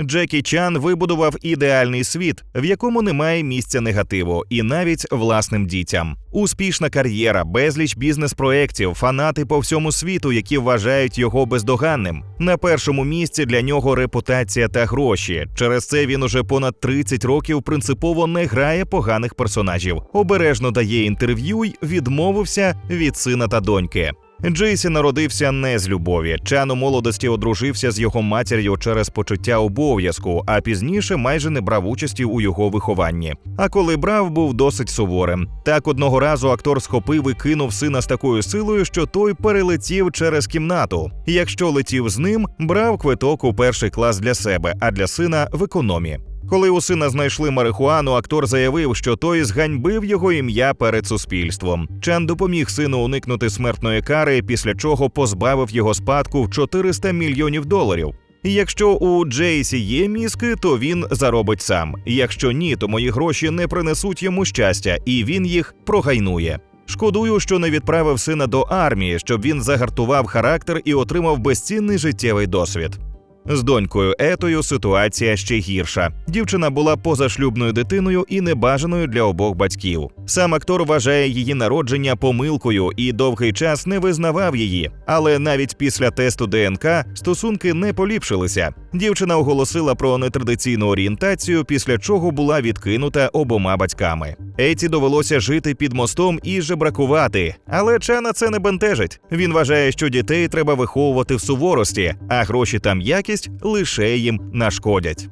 Джекі Чан вибудував ідеальний світ, в якому немає місця негативу, і навіть власним дітям. Успішна кар'єра, безліч бізнес-проєктів, фанати по всьому світу, які вважають його бездоганним. На першому місці для нього репутація та гроші. Через це він уже понад 30 років принципово не грає поганих персонажів, обережно дає інтерв'ю й відмовився від сина та доньки. Джейсі народився не з любові. Чан у молодості одружився з його матір'ю через почуття обов'язку, а пізніше майже не брав участі у його вихованні. А коли брав, був досить суворим. Так одного разу актор схопив і кинув сина з такою силою, що той перелетів через кімнату. Якщо летів з ним, брав квиток у перший клас для себе, а для сина в економі. Коли у сина знайшли марихуану, актор заявив, що той зганьбив його ім'я перед суспільством. Чан допоміг сину уникнути смертної кари, після чого позбавив його спадку в 400 мільйонів доларів. Якщо у Джейсі є мізки, то він заробить сам. Якщо ні, то мої гроші не принесуть йому щастя, і він їх прогайнує. Шкодую, що не відправив сина до армії, щоб він загартував характер і отримав безцінний життєвий досвід. З донькою Етою ситуація ще гірша. Дівчина була позашлюбною дитиною і небажаною для обох батьків. Сам актор вважає її народження помилкою і довгий час не визнавав її. Але навіть після тесту ДНК стосунки не поліпшилися. Дівчина оголосила про нетрадиційну орієнтацію, після чого була відкинута обома батьками. Еті довелося жити під мостом і жебракувати, але Чана це не бентежить. Він вважає, що дітей треба виховувати в суворості, а гроші там якість лише їм нашкодять.